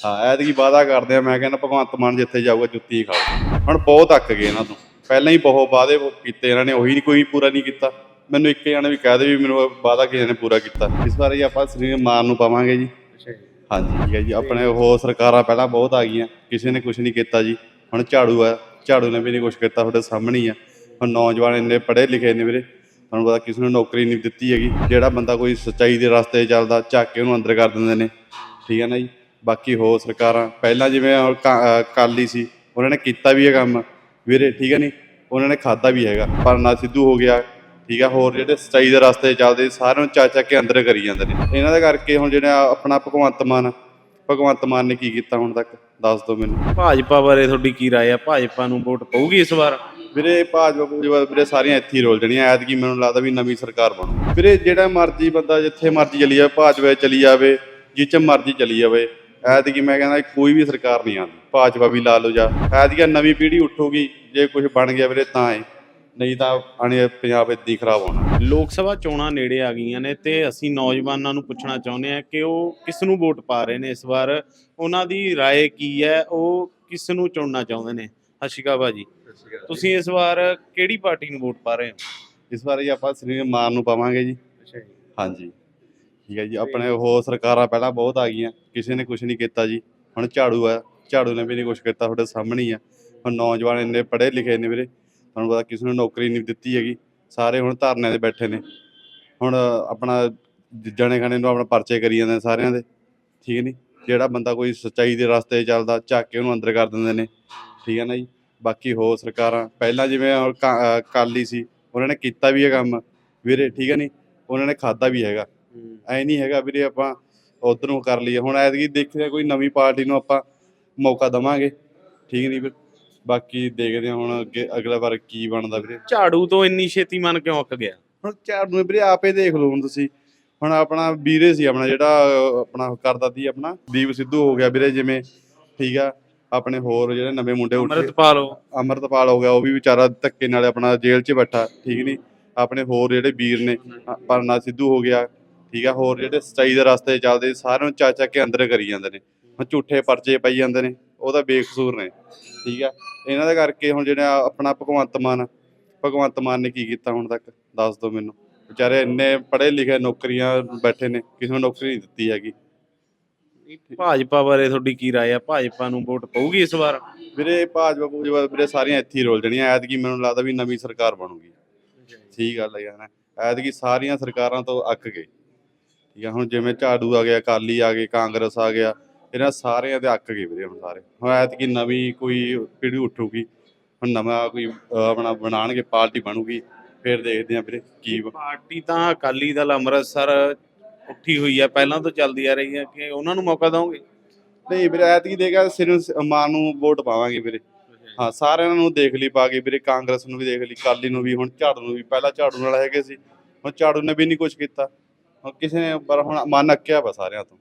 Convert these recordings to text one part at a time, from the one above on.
ਹਾਂ ਐਤਕੀ ਵਾਅਦਾ ਕਰਦੇ ਆ ਮੈਂ ਕਹਿੰਦਾ ਭਗਵੰਤ ਮਾਨ ਜਿੱਥੇ ਜਾਊਗਾ ਜੁੱਤੀ ਹੀ ਖਾਊਗਾ ਹੁਣ ਬਹੁਤ ਅੱਕ ਗਏ ਇਹਨਾਂ ਤੋਂ। ਪਹਿਲਾਂ ਹੀ ਬਹੁਤ ਵਾਅਦੇ ਕੀਤੇ ਇਹਨਾਂ ਨੇ ਉਹੀ ਕੋਈ ਪੂਰਾ ਨਹੀਂ ਕੀਤਾ। ਮੈਨੂੰ ਇੱਕ ਜਾਣੇ ਵੀ ਕਹਿ ਦੇ ਵੀ ਮੈਨੂੰ ਵਾਅਦਾ ਕਿਸੇ ਨੇ ਪੂਰਾ ਕੀਤਾ। ਇਸ ਵਾਰ ਜੀ ਆਪਾਂ ਸ੍ਰੀ ਮਾਨ ਨੂੰ ਪਾਵਾਂਗੇ ਜੀ। ਹਾਂਜੀ ਠੀਕ ਹੈ ਜੀ। ਆਪਣੇ ਹੋਰ ਸਰਕਾਰਾਂ ਪਹਿਲਾਂ ਬਹੁਤ ਆ ਗਈਆਂ ਕਿਸੇ ਨੇ ਕੁਝ ਨਹੀਂ ਕੀਤਾ ਜੀ। ਹੁਣ ਝਾੜੂ ਆ ਝਾੜੂ ਨੇ ਵੀ ਨਹੀਂ ਕੁਝ ਕੀਤਾ ਤੁਹਾਡੇ ਸਾਹਮਣੇ ਹੀ ਆ। ਹੁਣ ਨੌਜਵਾਨ ਇੰਨੇ ਪੜ੍ਹੇ ਲਿਖੇ ਨੇ ਵੀਰੇ ਤੁਹਾਨੂੰ ਪਤਾ ਕਿਸੇ ਨੂੰ ਨੌਕਰੀ ਨਹੀਂ ਦਿੱਤੀ ਹੈਗੀ। ਜਿਹੜਾ ਬੰਦਾ ਕੋਈ ਸੱਚਾਈ ਦੇ ਰਸਤੇ ਚੱਲਦਾ ਝੱਕ ਉਹਨੂੰ ਅੰਦਰ ਕਰ ਦਿੰਦੇ ਨੇ। ਠੀਕ ਹੈ ਨਾ ਜੀ? ਬਾਕੀ ਹੋਰ ਸਰਕਾਰਾਂ ਪਹਿਲਾਂ ਜਿਵੇਂ ਕਾਲੀ ਸੀ ਉਹਨਾਂ ਨੇ ਕੀਤਾ ਵੀ ਇਹ ਕੰਮ। ਵੀਰੇ ਠੀਕ ਹੈ ਨਹੀਂ ਉਹਨਾਂ ਨੇ ਖਾਦਾ ਵੀ ਹੈਗਾ ਪਰਨਾ ਸਿੱਧੂ ਹੋ ਗਿਆ ਠੀਕ ਆ? ਹੋਰ ਜਿਹੜੇ ਸੱਚਾਈ ਦੇ ਰਸਤੇ ਚੱਲਦੇ ਸਾਰਿਆਂ ਨੂੰ ਚੱਕ ਕੇ ਅੰਦਰ ਕਰੀ ਜਾਂਦੇ ਨੇ। ਇਹਨਾਂ ਦੇ ਕਰਕੇ ਹੁਣ ਜਿਹੜਾ ਆਪਣਾ ਭਗਵੰਤ ਮਾਨ ਭਗਵੰਤ ਮਾਨ ਨੇ ਕੀ ਕੀਤਾ ਹੁਣ ਤੱਕ? ਦੱਸ ਦਿਓ ਮੈਨੂੰ। ਭਾਜਪਾ ਬਾਰੇ ਤੁਹਾਡੀ ਕੀ ਰਾਏ ਆ? ਭਾਜਪਾ ਨੂੰ ਵੋਟ ਪਊਗੀ ਇਸ ਵਾਰ? ਵੀਰੇ ਭਾਜਪਾ ਭੂਜਪਾ ਵੀਰੇ ਸਾਰੀਆਂ ਇੱਥੇ ਹੀ ਰੋਲ ਜਣੀਆਂ ਐਤਕੀ ਮੈਨੂੰ ਲੱਗਦਾ ਵੀ ਨਵੀਂ ਸਰਕਾਰ ਬਣੂ। ਵੀਰੇ ਜਿਹੜਾ ਮਰਜ਼ੀ ਬੰਦਾ ਜਿੱਥੇ ਮਰਜ਼ੀ ਚਲੀ ਜਾਵੇ ਭਾਜਪਾ ਚਲੀ ਜਾਵੇ ਜਿੱਚ ਮਰਜ਼ੀ ਚਲੀ ਜਾਵੇ ਐਤਕੀ ਮੈਂ ਕਹਿੰਦਾ ਕੋਈ ਵੀ ਸਰਕਾਰ ਨਹੀਂ ਆਉਂਦੀ। ਭਾਜਪਾ ਵੀ ਲਾ ਲਓ ਜਾ ਐਤਕੀ ਨਵੀਂ ਪੀੜ੍ਹੀ ਉੱਠੂਗੀ ਜੇ ਕੁਝ ਬਣ ਗਿਆ ਵੀਰੇ ਤਾਂ ਹੈ। ਨਹੀਂ ਤਾਂ ਆਣੇ ਪੰਜਾਬ ਹੀ ਖਰਾਬ ਹੋਣਾ। ਲੋਕ ਸਭਾ ਚੋਣਾਂ ਨੇੜੇ ਆ ਗਈਆਂ ਨੇ ਤੇ ਅਸੀਂ ਨੌਜਵਾਨਾਂ ਨੂੰ ਪੁੱਛਣਾ ਚਾਹੁੰਦੇ ਆ ਕਿ ਉਹ ਕਿਸ ਨੂੰ ਵੋਟ ਪਾ ਰਹੇ ਨੇ ਇਸ ਵਾਰ? ਉਹਨਾਂ ਦੀ ਰਾਏ ਕੀ ਹੈ? ਉਹ ਕਿਸ ਨੂੰ ਚੁਣਨਾ ਚਾਹੁੰਦੇ ਨੇ? ਸਤਿ ਸ਼੍ਰੀ ਅਕਾਲ ਭਾਜੀ। ਤੁਸੀਂ ਇਸ ਵਾਰ ਕਿਹੜੀ ਪਾਰਟੀ ਨੂੰ ਵੋਟ ਪਾ ਰਹੇ ਹੋ? ਇਸ ਵਾਰ ਜੀ ਆਪਾਂ ਸ੍ਰੀ ਮਾਨ ਨੂੰ ਪਾਵਾਂਗੇ ਜੀ। ਹਾਂਜੀ। ਠੀਕ ਹੈ ਜੀ ਆਪਣੇ ਹੋਰ ਸਰਕਾਰਾਂ ਪਹਿਲਾਂ ਬਹੁਤ ਆ ਗਈਆਂ ਕਿਸੇ ਨੇ ਕੁਝ ਨਹੀਂ ਕੀਤਾ ਜੀ। ਹੁਣ ਝਾੜੂ ਆ ਝਾੜੂ ਨੇ ਵੀ ਨਹੀਂ ਕੁਝ ਕੀਤਾ ਤੁਹਾਡੇ ਸਾਹਮਣੇ ਹੀ ਆ ਹੁਣ ਨੌਜਵਾਨ ਇੰਨੇ ਪੜ੍ਹੇ ਲਿਖੇ ਨੇ ਵੀਰੇ ਤੁਹਾਨੂੰ ਪਤਾ ਕਿਸੇ ਨੂੰ ਨੌਕਰੀ ਨਹੀਂ ਦਿੱਤੀ ਹੈਗੀ ਸਾਰੇ ਹੁਣ ਧਰਨਿਆਂ 'ਤੇ ਬੈਠੇ ਨੇ। ਹੁਣ ਆਪਣਾ ਜਣੇ ਖਾਣੇ ਨੂੰ ਆਪਣਾ ਪਰਚੇ ਕਰੀ ਜਾਂਦੇ ਨੇ ਸਾਰਿਆਂ ਦੇ ਠੀਕ ਨਹੀਂ? ਜਿਹੜਾ ਬੰਦਾ ਕੋਈ ਸੱਚਾਈ ਦੇ ਰਸਤੇ ਚੱਲਦਾ ਝੱਕ ਕੇ ਉਹਨੂੰ ਅੰਦਰ ਕਰ ਦਿੰਦੇ ਨੇ ਠੀਕ ਹੈ ਨਾ ਜੀ? ਬਾਕੀ ਹੋਰ ਸਰਕਾਰਾਂ ਪਹਿਲਾਂ ਜਿਵੇਂ ਕਾਲੀ ਸੀ ਉਹਨਾਂ ਨੇ ਕੀਤਾ ਵੀ ਇਹ ਕੰਮ ਵੀਰੇ ਠੀਕ ਹੈ ਨਹੀਂ? ਉਹਨਾਂ ਨੇ ਖਾਦਾ ਵੀ ਹੈਗਾ। ਐ ਨਹੀਂ ਹੈਗਾ ਵੀਰੇ ਆਪਾਂ ਉਧਰ ਕਰ ਲਈਏ। ਹੁਣ ਐਤਕੀ ਦੇਖਦੇ ਹਾਂ ਕੋਈ ਨਵੀਂ ਪਾਰਟੀ ਨੂੰ ਆਪਾਂ ਮੌਕਾ ਦਵਾਂਗੇ। ਠੀਕ ਨਹੀਂ ਵੀਰ? ਬਾਕੀ ਦੇਖਦੇ ਹਾਂ ਹੁਣ ਅੱਗੇ ਅਗਲਾ ਵਾਰ ਕੀ ਬਣਦਾ ਵੀਰੇ। ਝਾੜੂ ਤੋਂ ਇੰਨੀ ਛੇਤੀ ਮਨ ਕਿਉਂ ਅੱਕ ਗਿਆ? ਹੁਣ ਚਾਰ ਨੂੰ ਵੀਰੇ ਆਪੇ ਦੇਖ ਲਓ ਹੁਣ ਤੁਸੀਂ। ਹੁਣ ਆਪਣਾ ਵੀਰੇ ਸੀ ਆਪਣਾ ਜਿਹੜਾ ਆਪਣਾ ਕਰਦਾ ਸੀ ਆਪਣਾ। ਦੀਪ ਸਿੱਧੂ ਹੋ ਗਿਆ ਵੀਰੇ ਜਿਵੇਂ। ਠੀਕ ਆ। ਆਪਣੇ ਹੋਰ ਜਿਹੜੇ ਨਵੇਂ ਮੁੰਡੇ ਉੱਠੇ। ਅੰਮ੍ਰਿਤਪਾਲ ਉਹ ਅਮਰਤਪਾਲ ਹੋ ਗਿਆ ਉਹ ਵੀ ਵਿਚਾਰਾ ਧੱਕੇ ਨਾਲ ਆਪਣਾ ਜੇਲ੍ਹ 'ਚ ਬੈਠਾ। ਠੀਕ ਨਹੀਂ? ਆਪਣੇ ਹੋਰ ਜਿਹੜੇ ਵੀਰ ਨੇ ਪਰਨਾ ਸਿੱਧੂ ਹੋ ਗਿਆ। ਠੀਕ ਆ ਹੋਰ ਜਿਹੜੇ ਸੱਚਾਈ ਦੇ ਰਸਤੇ ਚੱਲਦੇ ਸਾਰਿਆਂ ਨੂੰ ਚੱਕ ਕੇ ਅੰਦਰ ਕਰੀ ਜਾਂਦੇ ਨੇ। ਹੁਣ ਝੂਠੇ ਪਰਚੇ ਪਈ ਜਾਂਦੇ ਨੇ ਉਹ ਤਾਂ ਬੇਕਸੂਰ ਨੇ ਠੀਕ ਆ। ਇਹਨਾਂ ਦਾ ਕਰਕੇ ਹੁਣ ਜਿਹੜਾ ਆਪਣਾ ਭਗਵੰਤ ਮਾਨ ਭਗਵੰਤ ਮਾਨ ਨੇ ਕੀ ਕੀਤਾ ਹੁਣ ਤੱਕ ਦੱਸ ਦਿਓ ਮੈਨੂੰ। ਵਿਚਾਰੇ ਇੰਨੇ ਪੜ੍ਹੇ ਲਿਖੇ ਨੌਕਰੀਆਂ ਬੈਠੇ ਨੇ ਕਿਸੇ ਨੂੰ ਨੌਕਰੀ ਨਹੀਂ ਦਿੱਤੀ ਹੈਗੀ। ਭਾਜਪਾ ਬਾਰੇ ਤੁਹਾਡੀ ਕੀ ਰਾਏ ਆ? ਭਾਜਪਾ ਨੂੰ ਵੋਟ ਪਊਗੀ ਇਸ ਵਾਰ? ਵੀਰੇ ਭਾਜਪਾ ਭੂਜਪਾ ਵੀਰੇ ਸਾਰੀਆਂ ਇੱਥੇ ਹੀ ਰੋਲ ਜਣੀਆਂ ਐਤਕੀ ਮੈਨੂੰ ਲੱਗਦਾ ਵੀ ਨਵੀਂ ਸਰਕਾਰ ਬਣੂਗੀ। ਠੀਕ ਗੱਲ ਹੈ ਯਾਰ ਐਤਕੀ ਸਾਰੀਆਂ ਸਰਕਾਰਾਂ ਤੋਂ ਅੱਕ ਗਏ। ਠੀਕ ਆ ਹੁਣ ਜਿਵੇਂ ਝਾੜੂ ਆ ਗਿਆ ਅਕਾਲੀ ਆ ਗਏ ਕਾਂਗਰਸ ਆ ਗਿਆ ਇਹਨਾਂ ਸਾਰਿਆਂ ਦੇ ਅੱਕ ਗਏ ਵੀਰੇ ਹੁਣ ਸਾਰੇ। ਹੁਣ ਐਤਕੀ ਨਵੀਂ ਕੋਈ ਪੀੜ੍ਹੀ ਉੱਠੂਗੀ ਹੁਣ ਨਵਾਂ ਕੋਈ ਆਪਣਾ ਬਣਾਣਗੇ ਪਾਰਟੀ ਬਣੂਗੀ ਫਿਰ ਦੇਖਦੇ ਆਂ ਵੀਰੇ ਕੀ ਪਾਰਟੀ ਤਾਂ ਅਕਾਲੀ ਦਲ ਅੰਮ੍ਰਿਤਸਰ ਉੱਠੀ ਹੋਈ ਆ ਪਹਿਲਾਂ ਤੋਂ ਚੱਲਦੀ ਆ ਰਹੀ ਆ ਕਿ ਉਹਨਾਂ ਨੂੰ ਮੌਕਾ ਦਵੋਗੇ ਨਹੀਂ ਵੀਰੇ ਐਤਕੀ ਦੇਗਾ ਸਿਰ ਮਾਨ ਨੂੰ ਵੋਟ ਪਾਵਾਂਗੇ ਵੀਰੇ। ਹਾਂ ਸਾਰਿਆਂ ਨੂੰ ਦੇਖ ਲਈ ਪਾ ਕੇ ਵੀਰੇ ਕਾਂਗਰਸ ਨੂੰ ਵੀ ਦੇਖ ਲਈ ਕਾਲੀ ਨੂੰ ਵੀ ਹੁਣ ਝਾੜੂ ਨੂੰ ਵੀ ਪਹਿਲਾਂ ਝਾੜੂ ਨਾਲ ਹੈਗੇ ਸੀ ਹੁਣ ਝਾੜੂ ਨੇ ਵੀ ਨਹੀਂ ਕੁਝ ਕੀਤਾ। ਹੁਣ ਕਿਸੇ ਨੇ ਪਰ ਹੁਣ ਮਨ ਅੱਕਿਆ ਵਾ ਸਾਰਿਆਂ ਤੋਂ।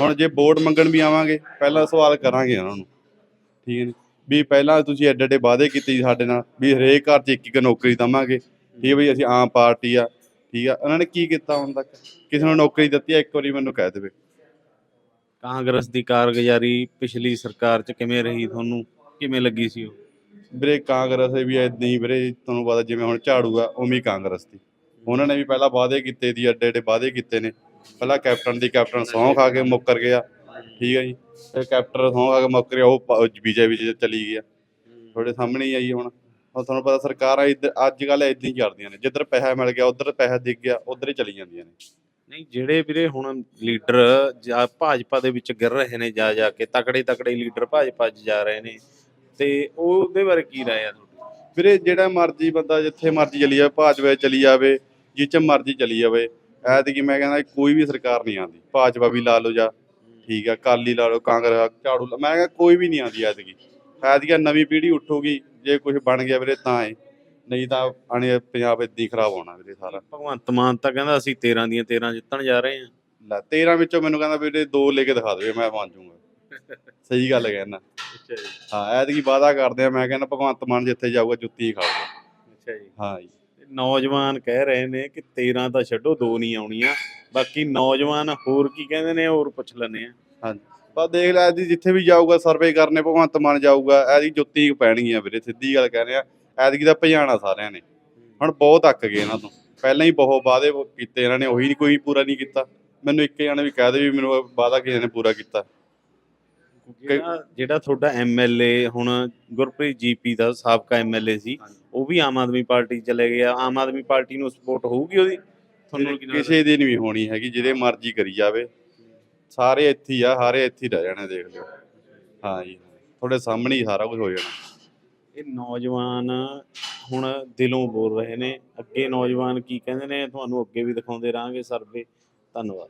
ਹੁਣ ਜੇ ਵੋਟ ਮੰਗਣ ਵੀ ਆਵਾਂਗੇ ਪਹਿਲਾਂ ਸਵਾਲ ਕਰਾਂਗੇ ਉਹਨਾਂ ਨੂੰ। ਠੀਕ ਹੈ ਵੀ ਪਹਿਲਾਂ ਤੁਸੀਂ ਐਡੇ ਐਡੇ ਵਾਅਦੇ ਕੀਤੇ ਸੀ ਸਾਡੇ ਨਾਲ ਵੀ ਹਰੇਕ ਘਰ 'ਚ ਇੱਕ ਇੱਕ ਨੌਕਰੀ ਦਵਾਂਗੇ। ਠੀਕ ਹੈ ਬਈ ਅਸੀਂ ਆਮ ਪਾਰਟੀ ਆ। ਠੀਕ ਆ? ਉਹਨਾਂ ਨੇ ਕੀ ਕੀਤਾ ਹੁਣ ਤੱਕ? ਕਿਸੇ ਨੂੰ ਨੌਕਰੀ ਦਿੱਤੀ ਆ ਇੱਕ ਵਾਰੀ ਮੈਨੂੰ ਕਹਿ ਦੇਵੇ। ਕਾਂਗਰਸ ਦੀ ਕਾਰਗੁਜ਼ਾਰੀ ਪਿਛਲੀ ਸਰਕਾਰ 'ਚ ਕਿਵੇਂ ਰਹੀ? ਤੁਹਾਨੂੰ ਕਿਵੇਂ ਲੱਗੀ ਸੀ ਉਹ? ਵੀਰੇ ਕਾਂਗਰਸ ਵੀ ਏਦਾਂ ਹੀ ਵੀਰੇ ਤੁਹਾਨੂੰ ਪਤਾ ਜਿਵੇਂ ਹੁਣ ਝਾੜੂ ਆ ਉਵੇਂ ਹੀ ਕਾਂਗਰਸ ਦੀ। ਉਹਨਾਂ ਨੇ ਵੀ ਪਹਿਲਾਂ ਵਾਅਦੇ ਕੀਤੇ ਦੀ ਅੱਡੇ ਅੱਡੇ ਵਾਅਦੇ ਕੀਤੇ ਨੇ। ਪਹਿਲਾਂ ਕੈਪਟਨ ਦੀ ਕੈਪਟਨ ਸਹੁੰ ਖਾ ਕੇ ਮੁੱਕਰ ਗਿਆ। ਠੀਕ ਹੈ ਜੀ। ਤੇ ਕੈਪਟਨ ਸਹੁੰ ਖਾ ਕੇ ਮੁੱਕਰ ਗਿਆ ਉਹ ਬੀਜੇਪੀ ਚ ਚਲੀ ਗਿਆ। ਤੁਹਾਡੇ ਸਾਹਮਣੇ ਹੀ ਆਈ ਹੁਣ। ਹੁਣ ਤੁਹਾਨੂੰ ਪਤਾ ਸਰਕਾਰਾਂ ਇੱਧਰ ਅੱਜ ਕੱਲ੍ਹ ਇਦਾਂ ਹੀ ਕਰਦੀਆਂ ਨੇ। ਜਿੱਧਰ ਪੈਸਾ ਮਿਲ ਗਿਆ ਉਧਰ ਪੈਸਾ ਦਿਖ ਗਿਆ ਉਧਰ ਹੀ ਚਲੀ ਜਾਂਦੀਆਂ ਨੇ। ਨਹੀਂ ਜਿਹੜੇ ਵੀਰੇ ਹੁਣ ਲੀਡਰ ਜਾਂ ਭਾਜਪਾ ਦੇ ਵਿੱਚ ਗਿਰ ਰਹੇ ਨੇ ਜਾ ਜਾ ਕੇ ਤਕੜੇ ਤਕੜੇ ਲੀਡਰ ਭਾਜਪਾ 'ਚ ਜਾ ਰਹੇ ਨੇ। ਤੇ ਉਹਦੇ ਬਾਰੇ ਕੀ ਰਾਏ ਆ ਤੁਹਾਡੀ? ਵੀਰੇ ਜਿਹੜਾ ਮਰਜ਼ੀ ਬੰਦਾ ਜਿੱਥੇ ਮਰਜ਼ੀ ਚਲੀ ਜਾਵੇ ਭਾਜਪਾ ਚਲੀ ਜਾਵੇ ਜਿੱਚ ਮਰਜ਼ੀ ਚਲੀ ਜਾਵੇ। ਐਤਕੀ ਮੈਂ ਕਹਿੰਦਾ ਕੋਈ ਵੀ ਸਰਕਾਰ ਨਹੀਂ ਆਉਂਦੀ। ਭਾਜਪਾ ਵੀ ਲਾ ਲਓ ਜਾਂ ਠੀਕ ਆ ਕਾਲੀ ਲਾ ਲਓ ਕਾਂਗਰਸ ਝਾੜੂ ਲਾ- ਮੈਂ ਕਹਿੰਦਾ ਕੋਈ ਵੀ ਨਹੀਂ ਆਉਂਦੀ ਐਤਕੀ। ਐਤਕੀ ਨਵੀਂ ਪੀੜ੍ਹੀ ਉੱਠੂਗੀ ਜੇ ਕੁਝ ਬਣ ਗਿਆ ਵੀਰੇ ਤਾਂ ਹੈ ਨਹੀਂ ਤਾਂ ਆਣੇ ਪੰਜਾਬ ਹੀ ਖਰਾਬ ਹੋਣਾ ਵੀਰੇ ਸਾਰਾ। ਭਗਵੰਤ ਮਾਨ ਤਾਂ ਕਹਿੰਦਾ ਅਸੀਂ 13 ਦੀਆਂ 13 ਜਿੱਤਣ ਜਾ ਰਹੇ ਹਾਂ। ਲੈ 13 ਵਿੱਚੋਂ ਮੈਨੂੰ ਕਹਿੰਦਾ ਵੀਰੇ ਦੋ ਲੈ ਕੇ ਦਿਖਾ ਦੇਵੇ ਮੈਂ ਮੰਨ ਜਾਊਂਗਾ ਸਹੀ ਗੱਲ ਕਹਿਣਾ ਅੱਛਾ ਜੀ। ਹਾਂ ਐਤਕੀ ਵਾਅਦਾ ਕਰਦੇ ਆ ਮੈਂ ਕਹਿੰਦਾ ਭਗਵੰਤ ਮਾਨ ਜਿੱਥੇ ਜਾਊਗਾ ਜੁੱਤੀ ਹੀ ਖਾਊਗਾ ਅੱਛਾ ਜੀ। ਹਾਂ ਜੀ। ਨੌਜਵਾਨ ਕਹਿ ਰਹੇ ਨੇ ਕਿ 13 ਤਾਂ ਛੱਡੋ, ਦੋ ਨਹੀਂ ਆਉਣੀਆਂ। ਬਾਕੀ ਨੌਜਵਾਨ ਹੋਰ ਕੀ ਕਹਿੰਦੇ ਨੇ, ਹੋਰ ਪੁੱਛ ਲੈਣੇ ਆ। ਹਾਂਜੀ। ਪਰ ਦੇਖ ਲੈ, ਐਦੀ ਜਿੱਥੇ ਵੀ ਜਾਊਗਾ ਸਰਵੇ ਕਰਨੇ, ਭਗਵੰਤ ਮਾਨ ਜਾਊਗਾ, ਐਦੀ ਜੁੱਤੀ ਪੈਣਗੀਆਂ ਵੀਰੇ, ਸਿੱਧੀ ਗੱਲ ਕਹਿ ਰਿਹਾ। ਐਤਕੀ ਦਾ ਭਜਾਣਾ ਸਾਰਿਆਂ ਨੇ। ਹੁਣ ਬਹੁਤ ਅੱਕ ਗਏ ਇਹਨਾਂ ਤੋਂ। ਪਹਿਲਾਂ ਹੀ ਬਹੁਤ ਵਾਅਦੇ ਕੀਤੇ ਇਹਨਾਂ ਨੇ, ਉਹੀ ਨਹੀਂ ਕੋਈ ਪੂਰਾ ਨਹੀਂ ਕੀਤਾ। ਮੈਨੂੰ ਇੱਕ ਜਾਣੇ ਵੀ ਕਹਿ ਦੇ ਵੀ ਮੈਨੂੰ ਵਾਅਦਾ ਕਿਸੇ ਨੇ ਪੂਰਾ ਕੀਤਾ। ਜਿਹੜਾ ਤੁਹਾਡਾ ਐਮਐਲਏ ਹੁਣ ਗੁਰਪ੍ਰੀਤ ਜੀਪੀ ਦਾ ਸਾਬਕਾ ਐਮਐਲਏ ਸੀ ਉਹ ਵੀ ਆਮ ਆਦਮੀ ਪਾਰਟੀ ਚਲੇ ਗਿਆ। ਆਮ ਆਦਮੀ ਪਾਰਟੀ ਨੂੰ ਸਪੋਰਟ ਹੋਊਗੀ ਉਹਦੀ? ਤੁਹਾਨੂੰ? ਕਿਸੇ ਦੀ ਨਹੀਂ ਹੋਣੀ ਹੈਗੀ ਜਿਹਦੇ ਮਰਜ਼ੀ ਕਰੀ ਜਾਵੇ। ਸਾਰੇ ਇੱਥੇ ਹੀ ਆ ਸਾਰੇ ਇੱਥੇ ਹੀ ਰਹਿ ਜਾਣੇ ਦੇਖ ਲਿਓ। ਹਾਂ ਜੀ ਤੁਹਾਡੇ ਸਾਹਮਣੇ ਹੀ ਸਾਰਾ ਕੁਝ ਹੋ ਜਾਣਾ। ਇਹ ਨੌਜਵਾਨ ਹੁਣ ਦਿਲੋਂ ਬੋਲ ਰਹੇ ਨੇ। ਅੱਗੇ ਨੌਜਵਾਨ ਕੀ ਕਹਿੰਦੇ ਨੇ ਤੁਹਾਨੂੰ ਅੱਗੇ ਵੀ ਦਿਖਾਉਂਦੇ ਰਹਾਂਗੇ ਸਰਵੇ। ਧੰਨਵਾਦ।